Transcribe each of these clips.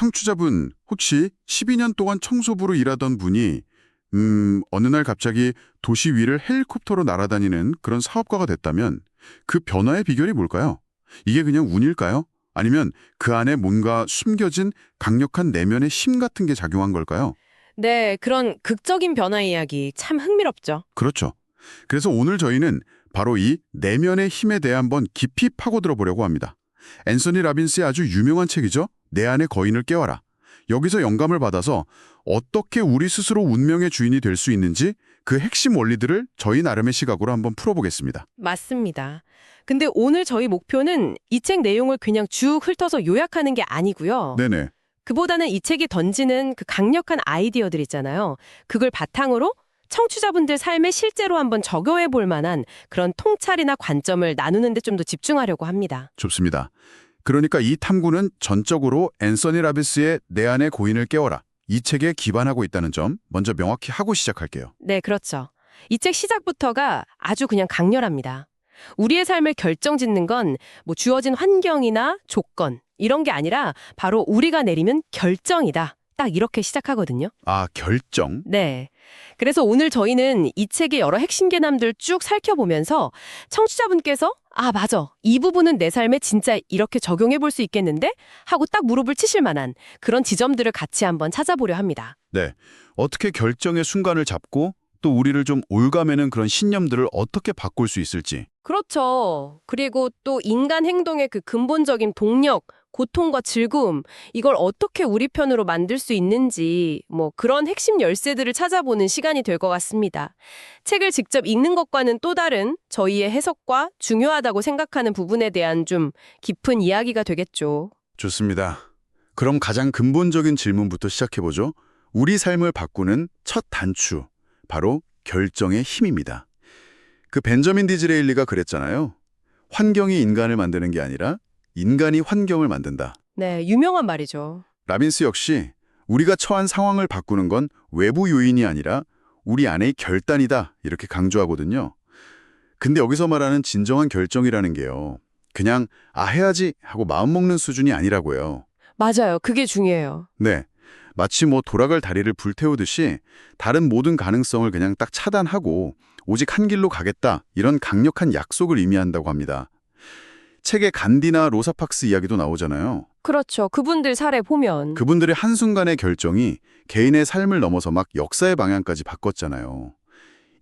청취자분, 혹시 12년 동안 청소부로 일하던 분이 음, 어느 날 갑자기 도시 위를 헬리콥터로 날아다니는 그런 사업가가 됐다면 그 변화의 비결이 뭘까요? 이게 그냥 운일까요? 아니면 그 안에 뭔가 숨겨진 강력한 내면의 힘 같은 게 작용한 걸까요? 네, 그런 극적인 변화 이야기 참 흥미롭죠. 그렇죠. 그래서 오늘 저희는 바로 이 내면의 힘에 대해 한번 깊이 파고들어 보려고 합니다. 앤서니 라빈스의 아주 유명한 책이죠. 내 안의 거인을 깨워라. 여기서 영감을 받아서 어떻게 우리 스스로 운명의 주인이 될 수 있는지 그 핵심 원리들을 저희 나름의 시각으로 한번 풀어보겠습니다. 맞습니다. 근데 오늘 저희 목표는 이 책 내용을 그냥 쭉 훑어서 요약하는 게 아니고요. 네네. 그보다는 이 책이 던지는 그 강력한 아이디어들 있잖아요. 그걸 바탕으로 청취자분들 삶에 실제로 한번 적용해 볼 만한 그런 통찰이나 관점을 나누는 데 좀 더 집중하려고 합니다. 좋습니다. 그러니까 이 탐구는 전적으로 앤서니 라빈스의 내 안의 고인을 깨워라. 이 책에 기반하고 있다는 점 먼저 명확히 하고 시작할게요. 네, 그렇죠. 이 책 시작부터가 아주 그냥 강렬합니다. 우리의 삶을 결정짓는 건 뭐 주어진 환경이나 조건 이런 게 아니라 바로 우리가 내리면 결정이다. 딱 이렇게 시작하거든요. 아, 결정. 네. 그래서 오늘 저희는 이 책의 여러 핵심 개념들 쭉 살펴보면서 청취자분께서 아, 맞아. 이 부분은 내 삶에 진짜 이렇게 적용해 볼 수 있겠는데? 하고 딱 무릎을 치실 만한 그런 지점들을 같이 한번 찾아보려 합니다. 네. 어떻게 결정의 순간을 잡고 또 우리를 좀 올가매는 그런 신념들을 어떻게 바꿀 수 있을지. 그렇죠. 그리고 또 인간 행동의 그 근본적인 동력, 고통과 즐거움, 이걸 어떻게 우리 편으로 만들 수 있는지, 뭐 그런 핵심 열쇠들을 찾아보는 시간이 될 것 같습니다. 책을 직접 읽는 것과는 또 다른 저희의 해석과 중요하다고 생각하는 부분에 대한 좀 깊은 이야기가 되겠죠. 좋습니다. 그럼 가장 근본적인 질문부터 시작해보죠. 우리 삶을 바꾸는 첫 단추, 바로 결정의 힘입니다. 그 벤저민 디즈레일리가 그랬잖아요. 환경이 인간을 만드는 게 아니라 인간이 환경을 만든다. 네, 유명한 말이죠. 라빈스 역시 우리가 처한 상황을 바꾸는 건 외부 요인이 아니라 우리 안의 결단이다 이렇게 강조하거든요. 근데 여기서 말하는 진정한 결정이라는 게요. 그냥 아 해야지 하고 마음먹는 수준이 아니라고요. 맞아요. 그게 중요해요. 네. 마치 뭐 돌아갈 다리를 불태우듯이 다른 모든 가능성을 그냥 딱 차단하고 오직 한 길로 가겠다 이런 강력한 약속을 의미한다고 합니다. 책에 간디나 로사팍스 이야기도 나오잖아요. 그렇죠. 그분들 사례 보면 그분들의 한순간의 결정이 개인의 삶을 넘어서 막 역사의 방향까지 바꿨잖아요.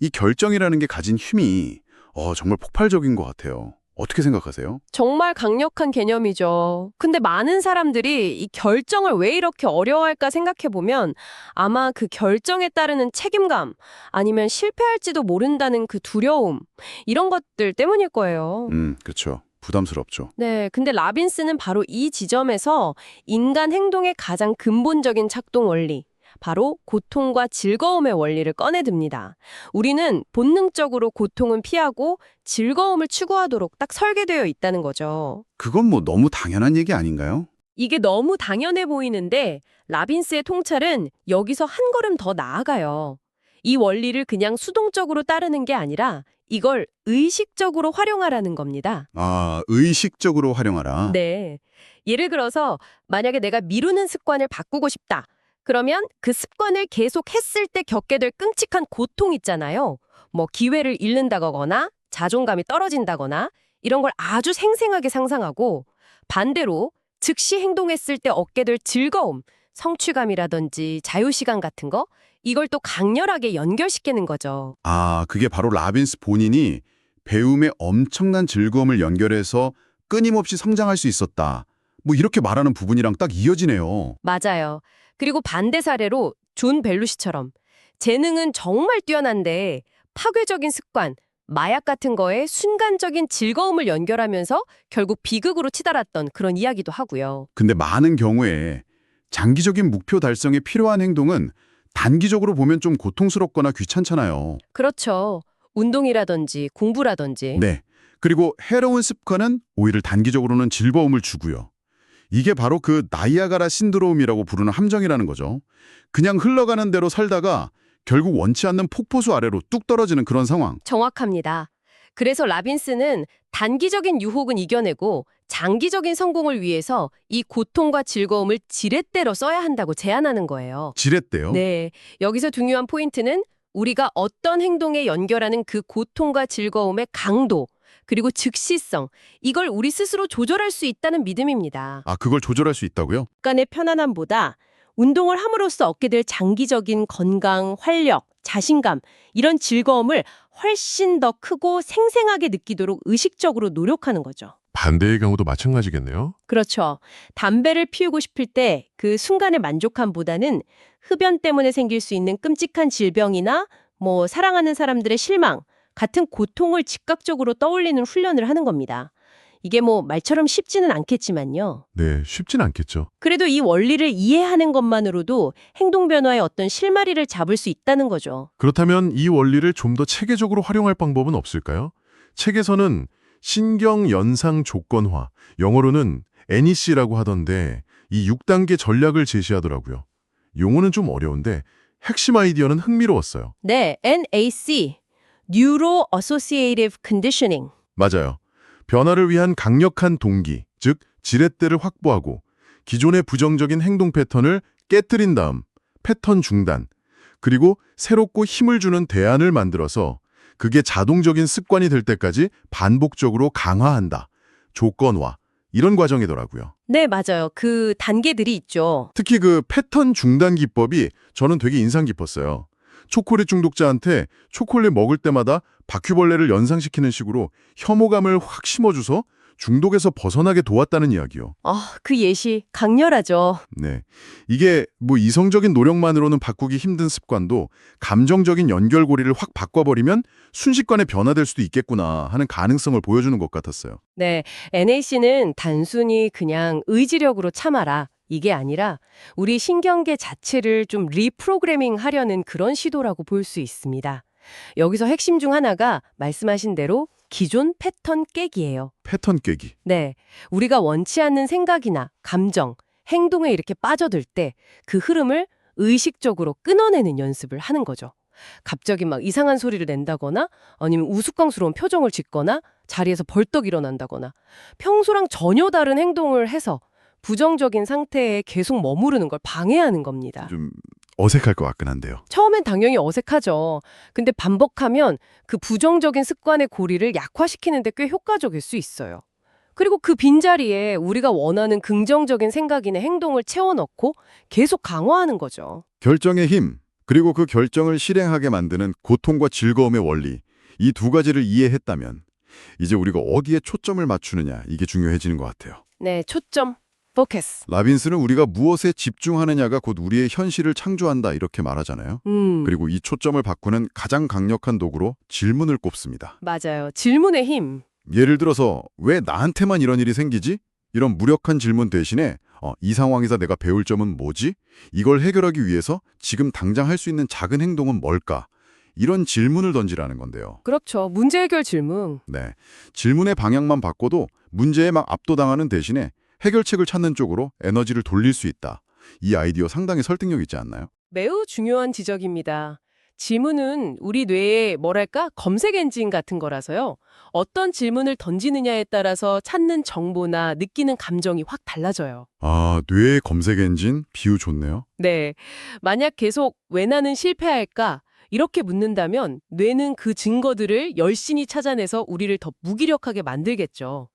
이 결정이라는 게 가진 힘이 어, 정말 폭발적인 것 같아요. 어떻게 생각하세요? 정말 강력한 개념이죠. 근데 많은 사람들이 이 결정을 왜 이렇게 어려워할까 생각해보면 아마 그 결정에 따르는 책임감 아니면 실패할지도 모른다는 그 두려움 이런 것들 때문일 거예요. 음, 그렇죠. 부담스럽죠. 네, 근데 라빈스는 바로 이 지점에서 인간 행동의 가장 근본적인 작동 원리, 바로 고통과 즐거움의 원리를 꺼내듭니다. 우리는 본능적으로 고통은 피하고 즐거움을 추구하도록 딱 설계되어 있다는 거죠. 그건 뭐 너무 당연한 얘기 아닌가요? 이게 너무 당연해 보이는데 라빈스의 통찰은 여기서 한 걸음 더 나아가요. 이 원리를 그냥 수동적으로 따르는 게 아니라 이걸 의식적으로 활용하라는 겁니다. 아, 의식적으로 활용하라. 네. 예를 들어서 만약에 내가 미루는 습관을 바꾸고 싶다. 그러면 그 습관을 계속 했을 때 겪게 될 끔찍한 고통 있잖아요. 뭐 기회를 잃는다거나 자존감이 떨어진다거나 이런 걸 아주 생생하게 상상하고 반대로 즉시 행동했을 때 얻게 될 즐거움, 성취감이라든지 자유시간 같은 거 이걸 또 강렬하게 연결시키는 거죠. 아, 그게 바로 라빈스 본인이 배움에 엄청난 즐거움을 연결해서 끊임없이 성장할 수 있었다. 뭐 이렇게 말하는 부분이랑 딱 이어지네요. 맞아요. 그리고 반대 사례로 존 벨루시처럼 재능은 정말 뛰어난데 파괴적인 습관, 마약 같은 거에 순간적인 즐거움을 연결하면서 결국 비극으로 치달았던 그런 이야기도 하고요. 근데 많은 경우에 장기적인 목표 달성에 필요한 행동은 단기적으로 보면 좀 고통스럽거나 귀찮잖아요. 그렇죠. 운동이라든지 공부라든지. 네. 그리고 해로운 습관은 오히려 단기적으로는 즐거움을 주고요. 이게 바로 그 나이아가라 신드롬이라고 부르는 함정이라는 거죠. 그냥 흘러가는 대로 살다가 결국 원치 않는 폭포수 아래로 뚝 떨어지는 그런 상황. 정확합니다. 그래서 라빈스는 단기적인 유혹은 이겨내고 장기적인 성공을 위해서 이 고통과 즐거움을 지렛대로 써야 한다고 제안하는 거예요. 지렛대요. 네. 여기서 중요한 포인트는 우리가 어떤 행동에 연결하는 그 고통과 즐거움의 강도, 그리고 즉시성, 이걸 우리 스스로 조절할 수 있다는 믿음입니다. 아, 그걸 조절할 수 있다고요? 약간의 편안함보다 운동을 함으로써 얻게 될 장기적인 건강, 활력, 자신감 이런 즐거움을 훨씬 더 크고 생생하게 느끼도록 의식적으로 노력하는 거죠. 반대의 경우도 마찬가지겠네요. 그렇죠. 담배를 피우고 싶을 때 그 순간의 만족감보다는 흡연 때문에 생길 수 있는 끔찍한 질병이나 뭐 사랑하는 사람들의 실망 같은 고통을 즉각적으로 떠올리는 훈련을 하는 겁니다. 이게 뭐 말처럼 쉽지는 않겠지만요. 네, 쉽진 않겠죠. 그래도 이 원리를 이해하는 것만으로도 행동 변화의 어떤 실마리를 잡을 수 있다는 거죠. 그렇다면 이 원리를 좀 더 체계적으로 활용할 방법은 없을까요? 책에서는 신경 연상 조건화, 영어로는 NEC라고 하던데 이 6단계 전략을 제시하더라고요. 용어는 좀 어려운데 핵심 아이디어는 흥미로웠어요. 네, NAC, Neuro Associative Conditioning. 맞아요. 변화를 위한 강력한 동기, 즉 지렛대를 확보하고 기존의 부정적인 행동 패턴을 깨뜨린 다음 패턴 중단, 그리고 새롭고 힘을 주는 대안을 만들어서 그게 자동적인 습관이 될 때까지 반복적으로 강화한다. 조건화. 이런 과정이더라고요. 네, 맞아요. 그 단계들이 있죠. 특히 그 패턴 중단 기법이 저는 되게 인상 깊었어요. 초콜릿 중독자한테 초콜릿 먹을 때마다 바퀴벌레를 연상시키는 식으로 혐오감을 확 심어줘서 중독에서 벗어나게 도왔다는 이야기요. 아, 그 예시 강렬하죠. 네. 이게 뭐 이성적인 노력만으로는 바꾸기 힘든 습관도 감정적인 연결고리를 확 바꿔버리면 순식간에 변화될 수도 있겠구나 하는 가능성을 보여주는 것 같았어요. 네, NAC는 단순히 그냥 의지력으로 참아라. 이게 아니라 우리 신경계 자체를 좀 리프로그래밍 하려는 그런 시도라고 볼 수 있습니다. 여기서 핵심 중 하나가 말씀하신 대로 기존 패턴 깨기예요. 패턴 깨기. 네, 우리가 원치 않는 생각이나 감정, 행동에 이렇게 빠져들 때 그 흐름을 의식적으로 끊어내는 연습을 하는 거죠. 갑자기 막 이상한 소리를 낸다거나 아니면 우스꽝스러운 표정을 짓거나 자리에서 벌떡 일어난다거나 평소랑 전혀 다른 행동을 해서 부정적인 상태에 계속 머무르는 걸 방해하는 겁니다. 좀 어색할 것 같긴 한데요. 처음엔 당연히 어색하죠. 근데 반복하면 그 부정적인 습관의 고리를 약화시키는데 꽤 효과적일 수 있어요. 그리고 그 빈자리에 우리가 원하는 긍정적인 생각이나 행동을 채워넣고 계속 강화하는 거죠. 결정의 힘, 그리고 그 결정을 실행하게 만드는 고통과 즐거움의 원리, 이 두 가지를 이해했다면 이제 우리가 어디에 초점을 맞추느냐 이게 중요해지는 것 같아요. 네, 초점, 포커스. 라빈스는 우리가 무엇에 집중하느냐가 곧 우리의 현실을 창조한다 이렇게 말하잖아요. 음, 그리고 이 초점을 바꾸는 가장 강력한 도구로 질문을 꼽습니다. 맞아요. 질문의 힘. 예를 들어서 왜 나한테만 이런 일이 생기지? 이런 무력한 질문 대신에 어, 이 상황에서 내가 배울 점은 뭐지? 이걸 해결하기 위해서 지금 당장 할 수 있는 작은 행동은 뭘까? 이런 질문을 던지라는 건데요. 그렇죠. 문제 해결 질문. 네. 질문의 방향만 바꿔도 문제에 막 압도당하는 대신에 해결책을 찾는 쪽으로 에너지를 돌릴 수 있다. 이 아이디어 상당히 설득력 있지 않나요? 매우 중요한 지적입니다. 질문은 우리 뇌의 뭐랄까 검색 엔진 같은 거라서요. 어떤 질문을 던지느냐에 따라서 찾는 정보나 느끼는 감정이 확 달라져요. 아, 뇌의 검색 엔진 비유 좋네요. 네. 만약 계속 왜 나는 실패할까? 이렇게 묻는다면 뇌는 그 증거들을 열심히 찾아내서 우리를 더 무기력하게 만들겠죠.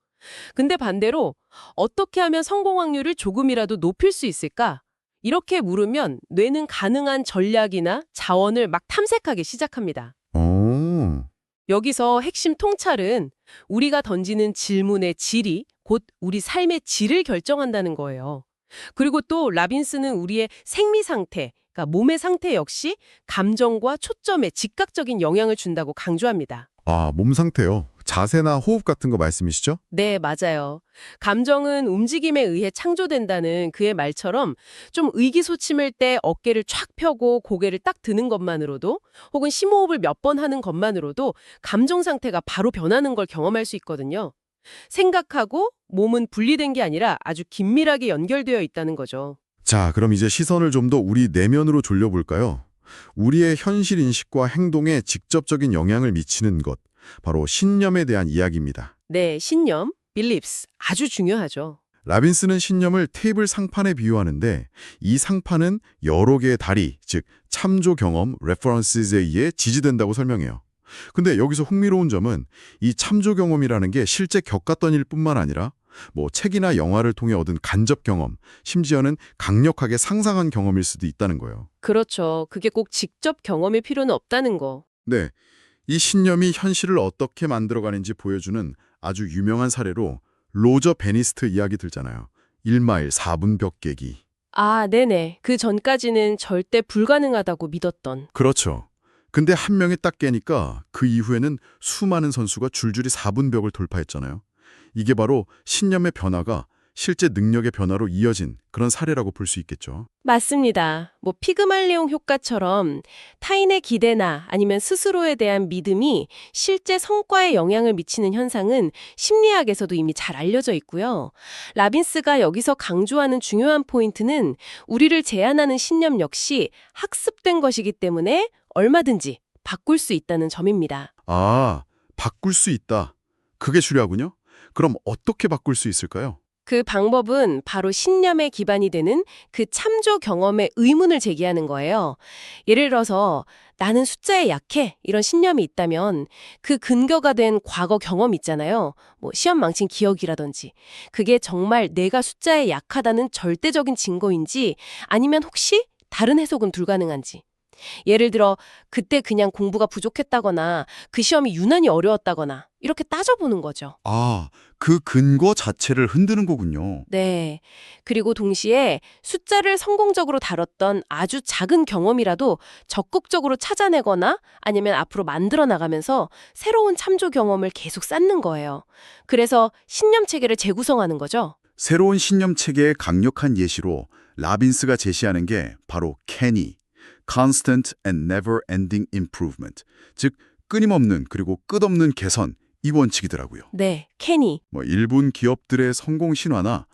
근데 반대로 어떻게 하면 성공 확률을 조금이라도 높일 수 있을까? 이렇게 물으면 뇌는 가능한 전략이나 자원을 막 탐색하기 시작합니다. 오. 여기서 핵심 통찰은 우리가 던지는 질문의 질이 곧 우리 삶의 질을 결정한다는 거예요. 그리고 또 라빈스는 우리의 생리 상태, 그러니까 몸의 상태 역시 감정과 초점에 즉각적인 영향을 준다고 강조합니다. 아, 몸 상태요. 자세나 호흡 같은 거 말씀이시죠? 네, 맞아요. 감정은 움직임에 의해 창조된다는 그의 말처럼 좀 의기소침할 때 어깨를 촥 펴고 고개를 딱 드는 것만으로도 혹은 심호흡을 몇 번 하는 것만으로도 감정 상태가 바로 변하는 걸 경험할 수 있거든요. 생각하고 몸은 분리된 게 아니라 아주 긴밀하게 연결되어 있다는 거죠. 자, 그럼 이제 시선을 좀 더 우리 내면으로 돌려볼까요? 우리의 현실 인식과 행동에 직접적인 영향을 미치는 것, 바로 신념에 대한 이야기입니다. 네, 신념. beliefs 아주 중요하죠. 라빈스는 신념을 테이블 상판에 비유하는데 이 상판은 여러 개의 다리, 즉 참조 경험, references에 의해 지지된다고 설명해요. 근데 여기서 흥미로운 점은 이 참조 경험이라는 게 실제 겪었던 일 뿐만 아니라 뭐 책이나 영화를 통해 얻은 간접 경험, 심지어는 강력하게 상상한 경험일 수도 있다는 거예요. 그렇죠. 그게 꼭 직접 경험일 필요는 없다는 거. 네, 이 신념이 현실을 어떻게 만들어가는지 보여주는 아주 유명한 사례로 로저 베니스트 이야기 들잖아요. 1마일 4분 벽 깨기. 아, 네네. 그 전까지는 절대 불가능하다고 믿었던. 그렇죠. 근데 한 명이 딱 깨니까 그 이후에는 수많은 선수가 줄줄이 4분 벽을 돌파했잖아요. 이게 바로 신념의 변화가 실제 능력의 변화로 이어진 그런 사례라고 볼 수 있겠죠. 맞습니다. 뭐 피그말리온 효과처럼 타인의 기대나 아니면 스스로에 대한 믿음이 실제 성과에 영향을 미치는 현상은 심리학에서도 이미 잘 알려져 있고요. 라빈스가 여기서 강조하는 중요한 포인트는 우리를 제한하는 신념 역시 학습된 것이기 때문에 얼마든지 바꿀 수 있다는 점입니다. 아, 바꿀 수 있다. 그게 중요하군요. 그럼 어떻게 바꿀 수 있을까요? 그 방법은 바로 신념의 기반이 되는 그 참조 경험에 의문을 제기하는 거예요. 예를 들어서 나는 숫자에 약해 이런 신념이 있다면 그 근거가 된 과거 경험 있잖아요. 뭐 시험 망친 기억이라든지 그게 정말 내가 숫자에 약하다는 절대적인 증거인지 아니면 혹시 다른 해석은 불가능한지. 예를 들어 그때 그냥 공부가 부족했다거나 그 시험이 유난히 어려웠다거나 이렇게 따져보는 거죠. 아, 그 근거 자체를 흔드는 거군요. 네. 그리고 동시에 숫자를 성공적으로 다뤘던 아주 작은 경험이라도 적극적으로 찾아내거나 아니면 앞으로 만들어 나가면서 새로운 참조 경험을 계속 쌓는 거예요. 그래서 신념 체계를 재구성하는 거죠. 새로운 신념 체계의 강력한 예시로 라빈스가 제시하는 게 바로 캐니, Constant and Never Ending Improvement, 즉 끊임없는 그리고 끝없는 개선 이 원칙이더라고요. 네, 캐니. 뭐 일본 기업들의 성공 신화나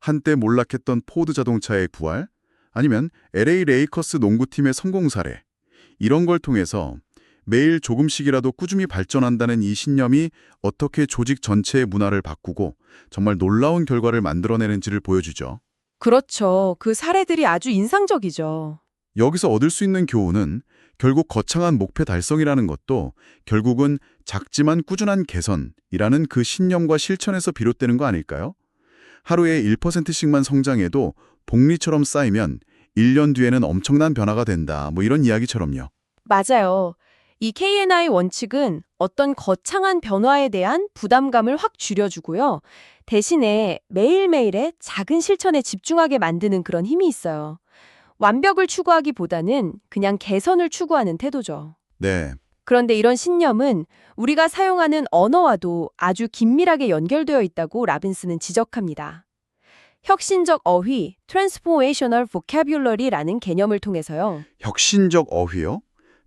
한때 몰락했던 포드 자동차의 부활, 아니면 LA 레이커스 농구팀의 성공 사례 이런 걸 통해서 매일 조금씩이라도 꾸준히 발전한다는 이 신념이 어떻게 조직 전체의 문화를 바꾸고 정말 놀라운 결과를 만들어내는지를 보여주죠. 그렇죠. 그 사례들이 아주 인상적이죠. 여기서 얻을 수 있는 교훈은 결국 거창한 목표 달성이라는 것도 결국은 작지만 꾸준한 개선이라는 그 신념과 실천에서 비롯되는 거 아닐까요? 하루에 1%씩만 성장해도 복리처럼 쌓이면 1년 뒤에는 엄청난 변화가 된다. 뭐 이런 이야기처럼요. 맞아요. 이 KNI 원칙은 어떤 거창한 변화에 대한 부담감을 확 줄여주고요. 대신에 매일매일의 작은 실천에 집중하게 만드는 그런 힘이 있어요. 완벽을 추구하기보다는 그냥 개선을 추구하는 태도죠. 네. 그런데 이런 신념은 우리가 사용하는 언어와도 아주 긴밀하게 연결되어 있다고 라빈스는 지적합니다. 혁신적 어휘, Transformational Vocabulary라는 개념을 통해서요. 혁신적 어휘요?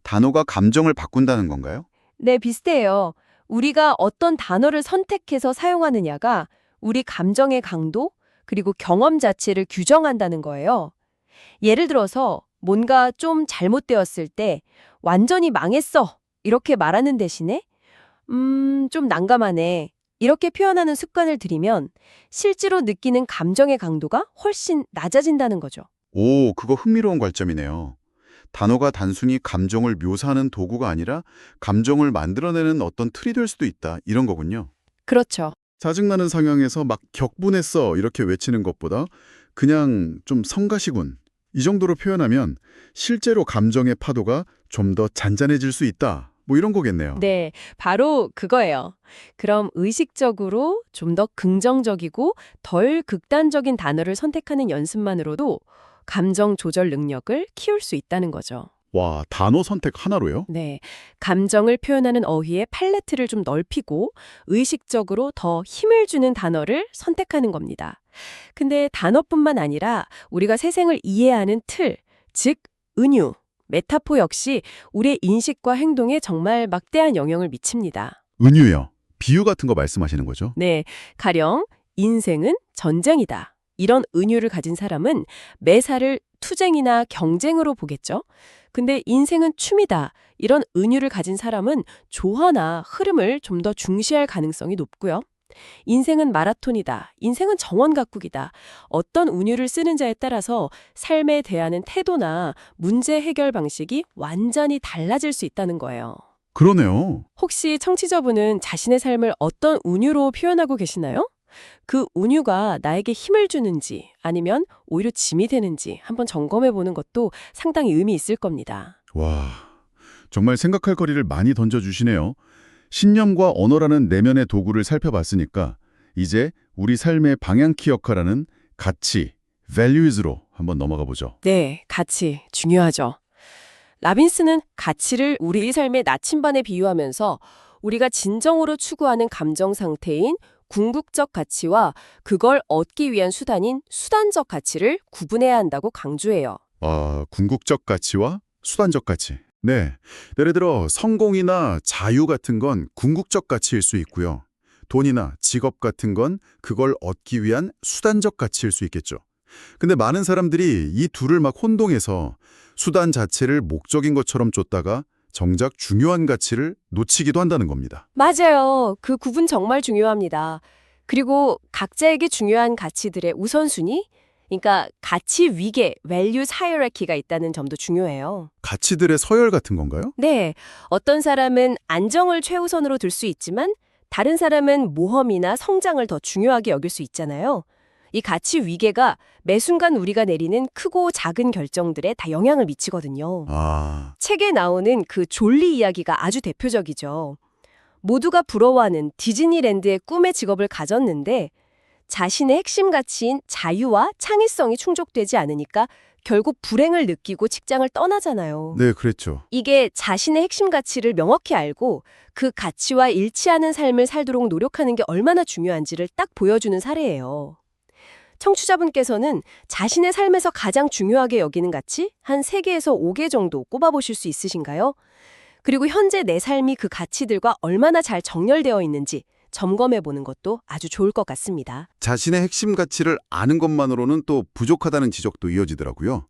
단어가 감정을 바꾼다는 건가요? 네, 비슷해요. 우리가 어떤 단어를 선택해서 사용하느냐가 우리 감정의 강도, 그리고 경험 자체를 규정한다는 거예요. 예를 들어서 뭔가 좀 잘못되었을 때 완전히 망했어. 이렇게 말하는 대신에 음, 좀 난감하네. 이렇게 표현하는 습관을 들이면 실제로 느끼는 감정의 강도가 훨씬 낮아진다는 거죠. 오, 그거 흥미로운 관점이네요. 단어가 단순히 감정을 묘사하는 도구가 아니라 감정을 만들어내는 어떤 틀이 될 수도 있다. 이런 거군요. 그렇죠. 짜증나는 상황에서 막 격분했어 이렇게 외치는 것보다 그냥 좀 성가시군 이 정도로 표현하면 실제로 감정의 파도가 좀 더 잔잔해질 수 있다 뭐 이런 거겠네요. 네, 바로 그거예요. 그럼 의식적으로 좀 더 긍정적이고 덜 극단적인 단어를 선택하는 연습만으로도 감정 조절 능력을 키울 수 있다는 거죠. 와 단어 선택 하나로요? 네, 감정을 표현하는 어휘의 팔레트를 좀 넓히고 의식적으로 더 힘을 주는 단어를 선택하는 겁니다. 근데 단어뿐만 아니라 우리가 세상을 이해하는 틀, 즉 은유, 메타포 역시 우리의 인식과 행동에 정말 막대한 영향을 미칩니다. 은유요. 비유 같은 거 말씀하시는 거죠? 네, 가령 인생은 전쟁이다. 이런 은유를 가진 사람은 매사를 투쟁이나 경쟁으로 보겠죠. 근데 인생은 춤이다. 이런 은유를 가진 사람은 조화나 흐름을 좀 더 중시할 가능성이 높고요. 인생은 마라톤이다. 인생은 정원 각국이다. 어떤 운율을 쓰는자에 따라서 삶에 대하는 태도나 문제 해결 방식이 완전히 달라질 수 있다는 거예요. 그러네요. 혹시 청취자분은 자신의 삶을 어떤 운유로 표현하고 계시나요? 그 운유가 나에게 힘을 주는지 아니면 오히려 짐이 되는지 한번 점검해 보는 것도 상당히 의미 있을 겁니다. 와, 정말 생각할 거리를 많이 던져주시네요. 신념과 언어라는 내면의 도구를 살펴봤으니까 이제 우리 삶의 방향키 역할하는 가치, values로 한번 넘어가 보죠. 네, 가치 중요하죠. 라빈스는 가치를 우리 삶의 나침반에 비유하면서 우리가 진정으로 추구하는 감정 상태인 궁극적 가치와 그걸 얻기 위한 수단인 수단적 가치를 구분해야 한다고 강조해요. 아, 궁극적 가치와 수단적 가치. 네. 예를 들어 성공이나 자유 같은 건 궁극적 가치일 수 있고요. 돈이나 직업 같은 건 그걸 얻기 위한 수단적 가치일 수 있겠죠. 근데 많은 사람들이 이 둘을 막 혼동해서 수단 자체를 목적인 것처럼 쫓다가 정작 중요한 가치를 놓치기도 한다는 겁니다. 맞아요. 그 구분 정말 중요합니다. 그리고 각자에게 중요한 가치들의 우선순위, 그러니까 가치 위계, values hierarchy가 있다는 점도 중요해요. 가치들의 서열 같은 건가요? 네, 어떤 사람은 안정을 최우선으로 둘 수 있지만 다른 사람은 모험이나 성장을 더 중요하게 여길 수 있잖아요. 이 가치 위계가 매 순간 우리가 내리는 크고 작은 결정들에 다 영향을 미치거든요. 아, 책에 나오는 그 졸리 이야기가 아주 대표적이죠. 모두가 부러워하는 디즈니랜드의 꿈의 직업을 가졌는데 자신의 핵심 가치인 자유와 창의성이 충족되지 않으니까 결국 불행을 느끼고 직장을 떠나잖아요. 네, 그랬죠. 이게 자신의 핵심 가치를 명확히 알고 그 가치와 일치하는 삶을 살도록 노력하는 게 얼마나 중요한지를 딱 보여주는 사례예요. 청취자분께서는 자신의 삶에서 가장 중요하게 여기는 가치 한 3개에서 5개 정도 꼽아보실 수 있으신가요? 그리고 현재 내 삶이 그 가치들과 얼마나 잘 정렬되어 있는지 점검해 보는 것도 아주 좋을 것 같습니다. 자신의 핵심 가치를 아는 것만으로는 또 부족하다는 지적도 이어지더라고요.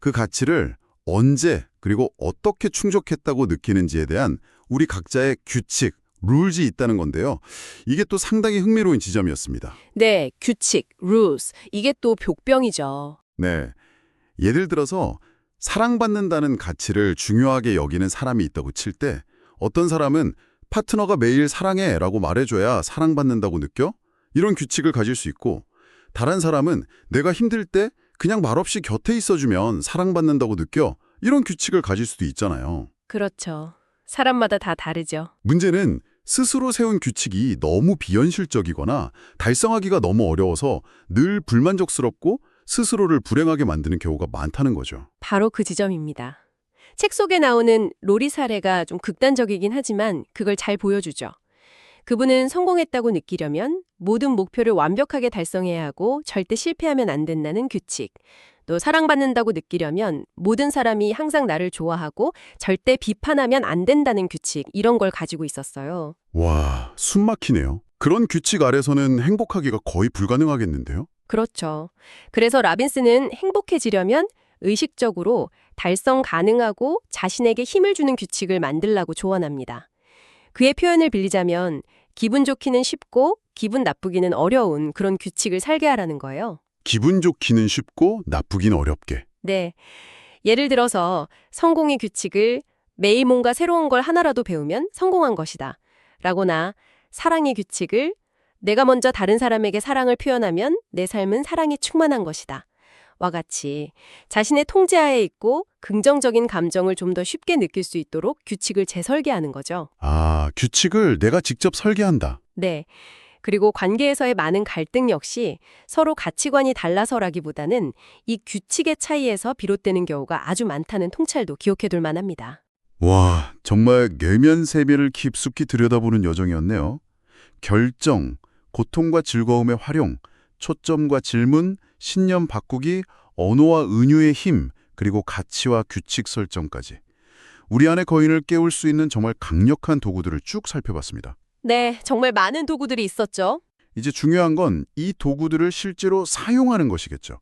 그 가치를 언제 그리고 어떻게 충족했다고 느끼는지에 대한 우리 각자의 규칙, 룰이 있다는 건데요. 이게 또 상당히 흥미로운 지점이었습니다. 네, 규칙, rules. 이게 또 벽병이죠. 네. 예를 들어서 사랑받는다는 가치를 중요하게 여기는 사람이 있다고 칠 때 어떤 사람은 파트너가 매일 사랑해 라고 말해줘야 사랑받는다고 느껴? 이런 규칙을 가질 수 있고 다른 사람은 내가 힘들 때 그냥 말없이 곁에 있어주면 사랑받는다고 느껴? 이런 규칙을 가질 수도 있잖아요. 그렇죠. 사람마다 다 다르죠. 문제는 스스로 세운 규칙이 너무 비현실적이거나 달성하기가 너무 어려워서 늘 불만족스럽고 스스로를 불행하게 만드는 경우가 많다는 거죠. 바로 그 지점입니다. 책 속에 나오는 로리 사례가 좀 극단적이긴 하지만 그걸 잘 보여주죠. 그분은 성공했다고 느끼려면 모든 목표를 완벽하게 달성해야 하고 절대 실패하면 안 된다는 규칙. 또 사랑받는다고 느끼려면 모든 사람이 항상 나를 좋아하고 절대 비판하면 안 된다는 규칙. 이런 걸 가지고 있었어요. 와, 숨 막히네요. 그런 규칙 아래서는 행복하기가 거의 불가능하겠는데요? 그렇죠. 그래서 라빈스는 행복해지려면 의식적으로 달성 가능하고 자신에게 힘을 주는 규칙을 만들라고 조언합니다. 그의 표현을 빌리자면 기분 좋기는 쉽고 기분 나쁘기는 어려운 그런 규칙을 살게 하라는 거예요. 기분 좋기는 쉽고 나쁘긴 어렵게. 네. 예를 들어서 성공의 규칙을 매일 뭔가 새로운 걸 하나라도 배우면 성공한 것이다. 라거나 사랑의 규칙을 내가 먼저 다른 사람에게 사랑을 표현하면 내 삶은 사랑이 충만한 것이다. 와 같이 자신의 통제하에 있고 긍정적인 감정을 좀 더 쉽게 느낄 수 있도록 규칙을 재설계하는 거죠. 아, 규칙을 내가 직접 설계한다. 네. 그리고 관계에서의 많은 갈등 역시 서로 가치관이 달라서라기보다는 이 규칙의 차이에서 비롯되는 경우가 아주 많다는 통찰도 기억해둘 만합니다. 와, 정말 내면 세계를 깊숙이 들여다보는 여정이었네요. 결정, 고통과 즐거움의 활용, 초점과 질문, 신념 바꾸기, 언어와 은유의 힘, 그리고 가치와 규칙 설정까지. 우리 안의 거인을 깨울 수 있는 정말 강력한 도구들을 쭉 살펴봤습니다. 네, 정말 많은 도구들이 있었죠. 이제 중요한 건 이 도구들을 실제로 사용하는 것이겠죠.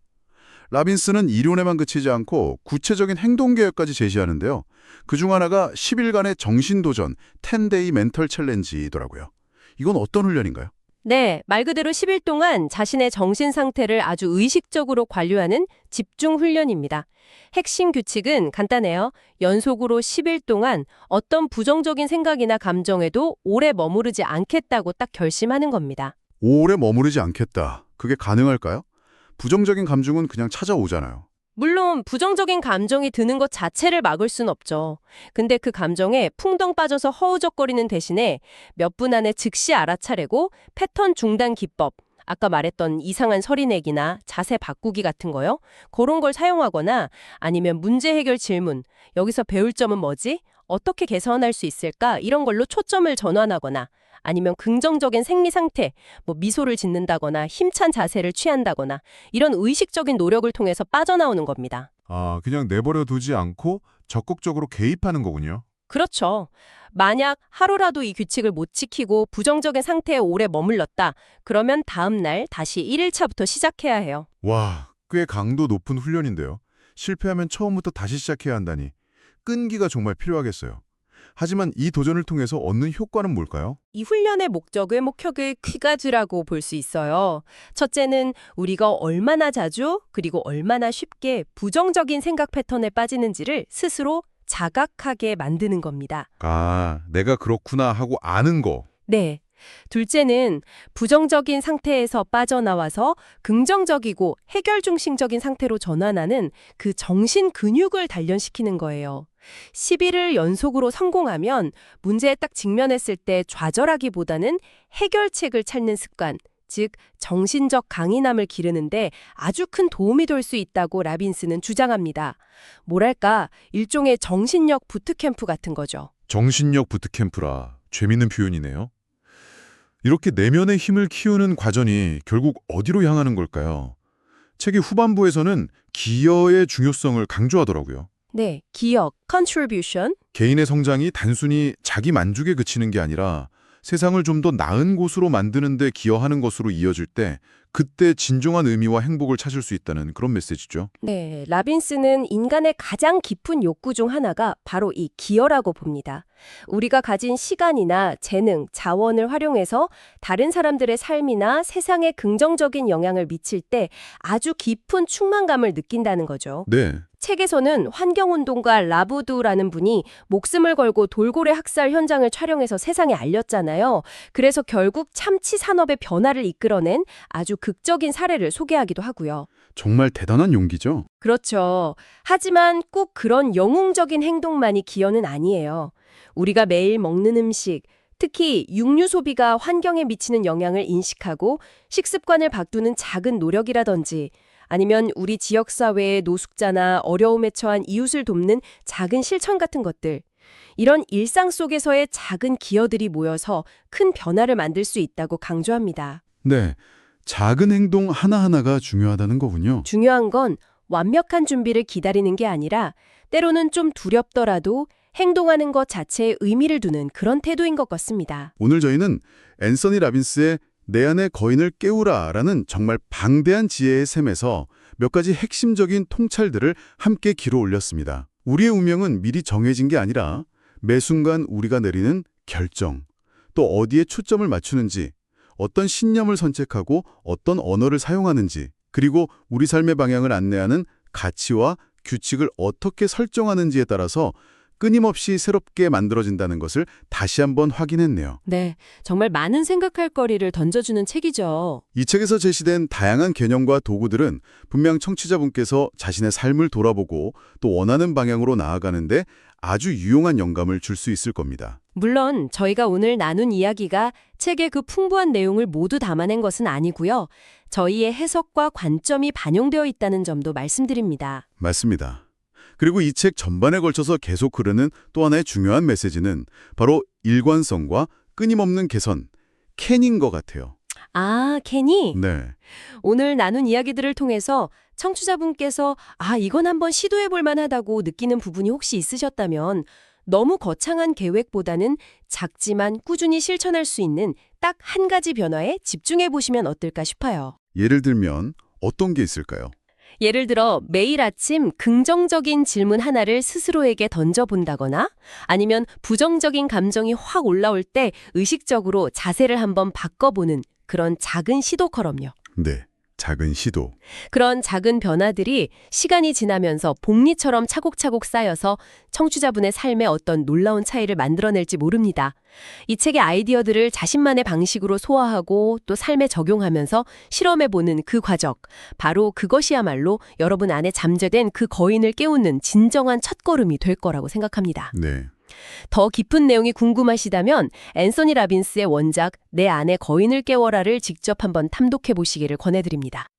라빈스는 이론에만 그치지 않고 구체적인 행동 계획까지 제시하는데요. 그 중 하나가 10일간의 정신도전 10데이 멘털 챌린지더라고요. 이건 어떤 훈련인가요? 네, 말 그대로 10일 동안 자신의 정신 상태를 아주 의식적으로 관리하는 집중 훈련입니다. 핵심 규칙은 간단해요. 연속으로 10일 동안 어떤 부정적인 생각이나 감정에도 오래 머무르지 않겠다고 딱 결심하는 겁니다. 오래 머무르지 않겠다. 그게 가능할까요? 부정적인 감정은 그냥 찾아오잖아요. 물론 부정적인 감정이 드는 것 자체를 막을 순 없죠. 근데 그 감정에 풍덩 빠져서 허우적거리는 대신에 몇 분 안에 즉시 알아차리고 패턴 중단 기법, 아까 말했던 이상한 소리 내기나 자세 바꾸기 같은 거요. 그런 걸 사용하거나 아니면 문제 해결 질문, 여기서 배울 점은 뭐지? 어떻게 개선할 수 있을까? 이런 걸로 초점을 전환하거나 아니면 긍정적인 생리 상태, 뭐 미소를 짓는다거나 힘찬 자세를 취한다거나 이런 의식적인 노력을 통해서 빠져나오는 겁니다. 아, 그냥 내버려 두지 않고 적극적으로 개입하는 거군요. 그렇죠. 만약 하루라도 이 규칙을 못 지키고 부정적인 상태에 오래 머물렀다. 그러면 다음 날 다시 1일차부터 시작해야 해요. 와, 꽤 강도 높은 훈련인데요. 실패하면 처음부터 다시 시작해야 한다니. 끈기가 정말 필요하겠어요. 하지만 이 도전을 통해서 얻는 효과는 뭘까요? 이 훈련의 목적을 목표를 퀴가즈라고 볼 수 있어요. 첫째는 우리가 얼마나 자주 그리고 얼마나 쉽게 부정적인 생각 패턴에 빠지는지를 스스로 자각하게 만드는 겁니다. 아, 내가 그렇구나 하고 아는 거. 네. 둘째는 부정적인 상태에서 빠져나와서 긍정적이고 해결 중심적인 상태로 전환하는 그 정신 근육을 단련시키는 거예요. 10일을 연속으로 성공하면 문제에 딱 직면했을 때 좌절하기보다는 해결책을 찾는 습관, 즉 정신적 강인함을 기르는데 아주 큰 도움이 될 수 있다고 라빈스는 주장합니다. 뭐랄까 일종의 정신력 부트캠프 같은 거죠. 정신력 부트캠프라 재밌는 표현이네요. 이렇게 내면의 힘을 키우는 과정이 결국 어디로 향하는 걸까요? 책의 후반부에서는 기여의 중요성을 강조하더라고요. 네, 기억, contribution. 개인의 성장이 단순히 자기 만족에 그치는 게 아니라 세상을 좀 더 나은 곳으로 만드는 데 기여하는 것으로 이어질 때 그때 진정한 의미와 행복을 찾을 수 있다는 그런 메시지죠. 네, 라빈스는 인간의 가장 깊은 욕구 중 하나가 바로 이 기여라고 봅니다. 우리가 가진 시간이나 재능, 자원을 활용해서 다른 사람들의 삶이나 세상에 긍정적인 영향을 미칠 때 아주 깊은 충만감을 느낀다는 거죠. 네. 책에서는 환경운동가 라부두라는 분이 목숨을 걸고 돌고래 학살 현장을 촬영해서 세상에 알렸잖아요. 그래서 결국 참치 산업의 변화를 이끌어낸 아주 극적인 사례를 소개하기도 하고요. 정말 대단한 용기죠. 그렇죠. 하지만 꼭 그런 영웅적인 행동만이 기여는 아니에요. 우리가 매일 먹는 음식, 특히 육류 소비가 환경에 미치는 영향을 인식하고 식습관을 바꾸는 작은 노력이라든지 아니면 우리 지역사회의 노숙자나 어려움에 처한 이웃을 돕는 작은 실천 같은 것들. 이런 일상 속에서의 작은 기여들이 모여서 큰 변화를 만들 수 있다고 강조합니다. 네. 작은 행동 하나하나가 중요하다는 거군요. 중요한 건 완벽한 준비를 기다리는 게 아니라 때로는 좀 두렵더라도 행동하는 것 자체에 의미를 두는 그런 태도인 것 같습니다. 오늘 저희는 앤서니 라빈스의 내 안의 거인을 깨우라 라는 정말 방대한 지혜의 셈에서 몇 가지 핵심적인 통찰들을 함께 길어 올렸습니다. 우리의 운명은 미리 정해진 게 아니라 매 순간 우리가 내리는 결정, 또 어디에 초점을 맞추는지, 어떤 신념을 선택하고 어떤 언어를 사용하는지, 그리고 우리 삶의 방향을 안내하는 가치와 규칙을 어떻게 설정하는지에 따라서 끊임없이 새롭게 만들어진다는 것을 다시 한번 확인했네요. 네, 정말 많은 생각할 거리를 던져주는 책이죠. 이 책에서 제시된 다양한 개념과 도구들은 분명 청취자분께서 자신의 삶을 돌아보고 또 원하는 방향으로 나아가는데 아주 유용한 영감을 줄 수 있을 겁니다. 물론 저희가 오늘 나눈 이야기가 책의 그 풍부한 내용을 모두 담아낸 것은 아니고요. 저희의 해석과 관점이 반영되어 있다는 점도 말씀드립니다. 맞습니다. 그리고 이 책 전반에 걸쳐서 계속 흐르는 또 하나의 중요한 메시지는 바로 일관성과 끊임없는 개선, 캔인 것 같아요. 아, 케니? 네. 오늘 나눈 이야기들을 통해서 청취자분께서 아, 이건 한번 시도해 볼 만하다고 느끼는 부분이 혹시 있으셨다면 너무 거창한 계획보다는 작지만 꾸준히 실천할 수 있는 딱 한 가지 변화에 집중해 보시면 어떨까 싶어요. 예를 들면 어떤 게 있을까요? 예를 들어 매일 아침 긍정적인 질문 하나를 스스로에게 던져본다거나 아니면 부정적인 감정이 확 올라올 때 의식적으로 자세를 한번 바꿔보는 그런 작은 시도커럼요. 네, 작은 시도. 그런 작은 변화들이 시간이 지나면서 복리처럼 차곡차곡 쌓여서 청취자분의 삶에 어떤 놀라운 차이를 만들어낼지 모릅니다. 이 책의 아이디어들을 자신만의 방식으로 소화하고 또 삶에 적용하면서 실험해보는 그 과정. 바로 그것이야말로 여러분 안에 잠재된 그 거인을 깨우는 진정한 첫걸음이 될 거라고 생각합니다. 네. 더 깊은 내용이 궁금하시다면 앤서니 라빈스의 원작 내 안의 거인을 깨워라를 직접 한번 탐독해 보시기를 권해드립니다.